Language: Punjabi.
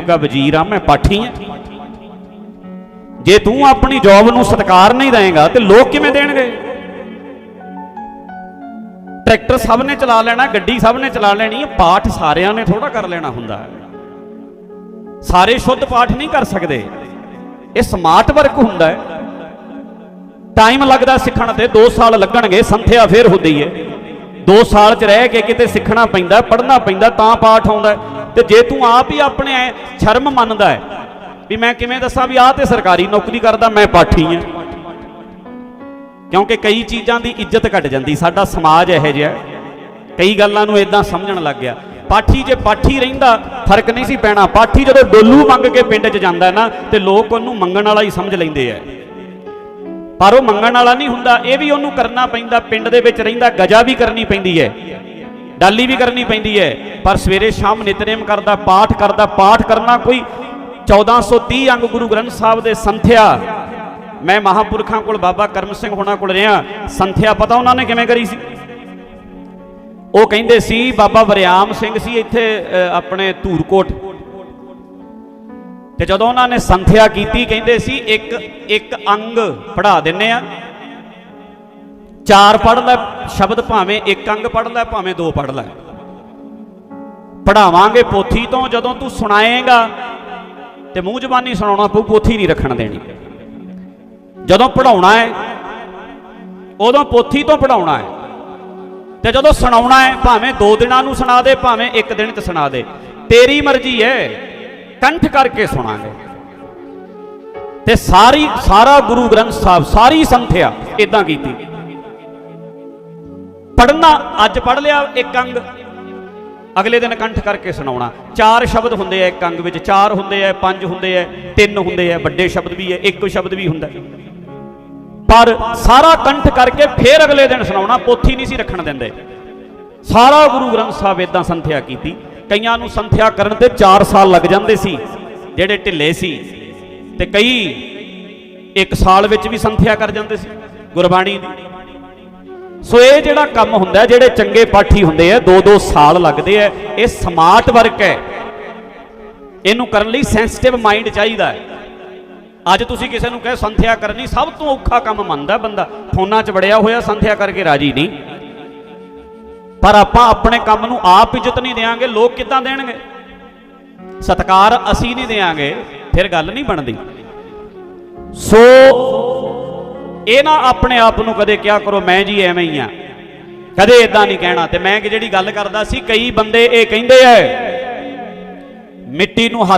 ਕਾ ਵਜ਼ੀਰ ਆ, ਮੈਂ ਪਾਠੀ ਆ। ਜੇ ਤੂੰ ਆਪਣੀ ਜੌਬ ਨੂੰ ਸਤਿਕਾਰ ਨਹੀਂ ਦੇਂਗਾ ਤੇ ਲੋਕ ਕਿਵੇਂ ਦੇਣਗੇ? ਟਰੈਕਟਰ ਸਭ ਨੇ ਚਲਾ ਲੈਣਾ, ਗੱਡੀ ਸਭ ਨੇ ਚਲਾ ਲੈਣੀ ਹੈ ਪਾਠ ਸਾਰਿਆਂ ਨੇ ਥੋੜਾ ਕਰ ਲੈਣਾ ਹੁੰਦਾ ਹੈ। ਸਾਰੇ ਸ਼ੁੱਧ ਪਾਠ ਨਹੀਂ ਕਰ ਸਕਦੇ। ਇਹ ਸਮਾਰਟ ਵਰਕ ਹੁੰਦਾ ਹੈ। ਟਾਈਮ ਲੱਗਦਾ ਸਿੱਖਣ ਤੇ 2 ਸਾਲ ਲੱਗਣਗੇ, ਸੰਥਿਆ ਫੇਰ ਹੁੰਦੀ ਹੈ। 2 ਸਾਲ ਚ ਰਹਿ ਕੇ ਕਿਤੇ ਸਿੱਖਣਾ ਪੈਂਦਾ, ਪੜ੍ਹਨਾ ਪੈਂਦਾ, ਤਾਂ ਪਾਠ ਆਉਂਦਾ ਤੇ ਜੇ ਤੂੰ ਆਪ ਹੀ ਆਪਣੇ ਸ਼ਰਮ ਮੰਨਦਾ ਹੈ ਵੀ ਮੈਂ ਕਿਵੇਂ ਦੱਸਾਂ ਵੀ ਆਹ ਤੇ ਸਰਕਾਰੀ ਨੌਕਰੀ ਕਰਦਾ, ਮੈਂ ਪਾਠੀ ਹਾਂ। ਕਿਉਂਕਿ ਕਈ ਚੀਜ਼ਾਂ ਦੀ ਇੱਜ਼ਤ ਘਟ ਜਾਂਦੀ, ਸਾਡਾ ਸਮਾਜ ਇਹੋ ਜਿਹਾ ਕਈ ਗੱਲਾਂ ਨੂੰ ਇਦਾਂ ਸਮਝਣ ਲੱਗ ਗਿਆ। ਪਾਠੀ ਜੇ ਪਾਠੀ ਰਹਿੰਦਾ, ਫ਼ਰਕ ਨਹੀਂ ਸੀ ਪੈਣਾ। ਪਾਠੀ ਜਦੋਂ ਡੋਲੂ ਮੰਗ ਕੇ ਪਿੰਡ 'ਚ ਜਾਂਦਾ ਨਾ, ਤੇ ਲੋਕ ਉਹਨੂੰ ਮੰਗਣ ਵਾਲਾ ਹੀ ਸਮਝ ਲੈਂਦੇ ਆ। ਪਰ ਉਹ ਮੰਗਣ ਵਾਲਾ ਨਹੀਂ ਹੁੰਦਾ, ਇਹ ਵੀ ਉਹਨੂੰ ਕਰਨਾ ਪੈਂਦਾ, ਪਿੰਡ ਦੇ ਵਿੱਚ ਰਹਿੰਦਾ, ਗਜਾ ਵੀ ਕਰਨੀ ਪੈਂਦੀ ਹੈ। ਡਾਲੀ ਵੀ ਕਰਨੀ ਪੈਂਦੀ ਹੈ। ਪਰ ਸਵੇਰੇ ਸ਼ਾਮ ਨਿਤਨੇਮ ਕਰਦਾ, ਪਾਠ ਕਰਦਾ, ਪਾਠ ਕਰਨਾ ਕੋਈ 1430 ਅੰਗ ਗੁਰੂ ਗ੍ਰੰਥ ਸਾਹਿਬ ਦੇ ਸੰਥਿਆ। ਮੈਂ ਮਹਾਪੁਰਖਾਂ ਕੋਲ ਬਾਬਾ ਕਰਮ ਸਿੰਘ ਹੋਣਾ ਕੋਲ ਰਿਹਾ। ਸੰਥਿਆ ਪਤਾ ਉਹਨਾਂ ਨੇ ਕਿਵੇਂ ਕਰੀ ਸੀ? ਉਹ ਕਹਿੰਦੇ ਸੀ, ਬਾਬਾ ਵਰਿਆਮ ਸਿੰਘ ਸੀ ਇੱਥੇ ਆਪਣੇ ਧੂਰਕੋਟ। ਤੇ ਜਦੋਂ ਉਹਨਾਂ ਨੇ ਸੰਥਿਆ ਕੀਤੀ, ਕਹਿੰਦੇ ਸੀ, ਇੱਕ ਇੱਕ ਅੰਗ ਪੜਾ ਦਿੰਨੇ ਆ। ਚਾਰ ਪੜ ਲੈ, ਸ਼ਬਦ ਭਾਵੇਂ ਇੱਕ ਅੰਗ ਪੜ ਲੈ, ਭਾਵੇਂ ਦੋ ਪੜ ਲੈ। ਪੜਾਵਾਂਗੇ ਪੋਥੀ ਤੋਂ, ਜਦੋਂ ਤੂੰ ਸੁਣਾਏਗਾ, ਤੇ ਮੂੰਹ ਜ਼ਬਾਨੀ ਸੁਣਾਉਣਾ ਪਊ, ਪੋਥੀ ਨਹੀਂ ਰੱਖਣ ਦੇਣੀ। ਜਦੋਂ ਪੜਾਉਣਾ ਹੈ, ਉਦੋਂ ਪੋਥੀ ਤੋਂ ਪੜਾਉਣਾ ਹੈ। ਤੇ ਜਦੋਂ ਸੁਣਾਉਣਾ ਹੈ, ਭਾਵੇਂ ਦੋ ਦਿਨਾਂ ਨੂੰ ਸੁਣਾ ਦੇ, ਭਾਵੇਂ ਇੱਕ ਦਿਨ ਚ ਸੁਣਾ ਦੇ। ਤੇਰੀ ਮਰਜ਼ੀ ਹੈ, ਕੰਠ ਕਰਕੇ ਸੁਣਾਂਗੇ। ਤੇ ਸਾਰੀ, ਸਾਰਾ ਗੁਰੂ ਗ੍ਰੰਥ ਸਾਹਿਬ, ਸਾਰੀ ਸੰਥਿਆ ਇਦਾਂ ਕੀਤੀ। ਪੜਨਾ ਅੱਜ ਪੜ ਲਿਆ ਇੱਕ ਅੰਗ। ਅਗਲੇ ਦਿਨ ਕੰਠ ਕਰਕੇ ਸੁਣਾਉਣਾ। ਚਾਰ ਸ਼ਬਦ ਹੁੰਦੇ ਆ ਇੱਕ ਅੰਗ ਵਿੱਚ। ਚਾਰ ਹੁੰਦੇ ਆ, ਪੰਜ ਹੁੰਦੇ ਆ, ਤਿੰਨ ਹੁੰਦੇ ਆ, ਵੱਡੇ ਸ਼ਬਦ ਵੀ ਹੈ ਇੱਕ ਸ਼ਬਦ ਵੀ ਹੁੰਦਾ। ਪਰ ਸਾਰਾ ਕੰਠ ਕਰਕੇ ਫੇਰ ਅਗਲੇ ਦਿਨ ਸੁਣਾਉਣਾ, ਪੋਥੀ ਨਹੀਂ ਸੀ ਰੱਖਣ ਦਿੰਦੇ। ਸਾਰਾ ਗੁਰੂ ਗ੍ਰੰਥ ਸਾਹਿਬ ਇਦਾਂ ਸੰਥਿਆ ਕੀਤੀ। ਕਈਆਂ ਨੂੰ ਸੰਥਿਆ ਕਰਨ ਤੇ 4 ਸਾਲ ਲੱਗ ਜਾਂਦੇ ਸੀ, ਜਿਹੜੇ ਢਿੱਲੇ ਸੀ। ਤੇ ਕਈ ਇੱਕ ਸਾਲ ਵਿੱਚ ਵੀ ਸੰਥਿਆ ਕਰ ਜਾਂਦੇ ਸੀ। ਗੁਰਬਾਣੀ ਦੀ। ਸੋ ਇਹ ਜਿਹੜਾ ਕੰਮ ਹੁੰਦਾ ਜਿਹੜੇ ਚੰਗੇ ਪਾਠੀ ਹੁੰਦੇ ਆ 2-2 ਸਾਲ ਲੱਗਦੇ ਆ, ਇਹ ਸਮਾਰਟ ਵਰਕ ਹੈ। ਇਹਨੂੰ ਕਰਨ ਲਈ ਸੈਂਸਿਟਿਵ ਮਾਈਂਡ ਚਾਹੀਦਾ ਹੈ। ਅੱਜ ਤੁਸੀਂ ਕਿਸੇ ਨੂੰ ਕਹੇ, ਸੰਥਿਆ ਕਰਨੀ ਸਭ ਤੋਂ ਔਖਾ ਕੰਮ ਮੰਨਦਾ ਬੰਦਾ। ਫੋਨਾਂ 'ਚ ਵੜਿਆ ਹੋਇਆ ਸੰਥਿਆ ਕਰਕੇ ਰਾਜੀ ਨਹੀਂ। ਪਰ ਆਪਾਂ ਆਪਣੇ ਕੰਮ ਨੂੰ ਆਪ ਇੱਜ਼ਤ ਨਹੀਂ ਦੇਾਂਗੇ ਲੋਕ ਕਿੱਦਾਂ ਦੇਣਗੇ? ਸਤਕਾਰ ਅਸੀਂ ਨਹੀਂ ਦੇਾਂਗੇ ਫਿਰ ਗੱਲ ਨਹੀਂ ਬਣਦੀ। ਸੋ ਇਹ ਨਾ ਆਪਣੇ ਆਪ ਨੂੰ ਕਦੇ ਕਿਹਾ ਕਰੋ, ਮੈਂ ਜੀ ਐਵੇਂ ਹੀ ਆ। ਕਦੇ ਇਦਾਂ ਨਹੀਂ ਕਹਿਣਾ। ਤੇ ਮੈਂ ਕਿ ਜਿਹੜੀ ਗੱਲ ਕਰਦਾ ਸੀ, ਕਈ ਬੰਦੇ ਇਹ ਕਹਿੰਦੇ ਐ ਮਿੱਟੀ ਨੂੰ ਹੱਥ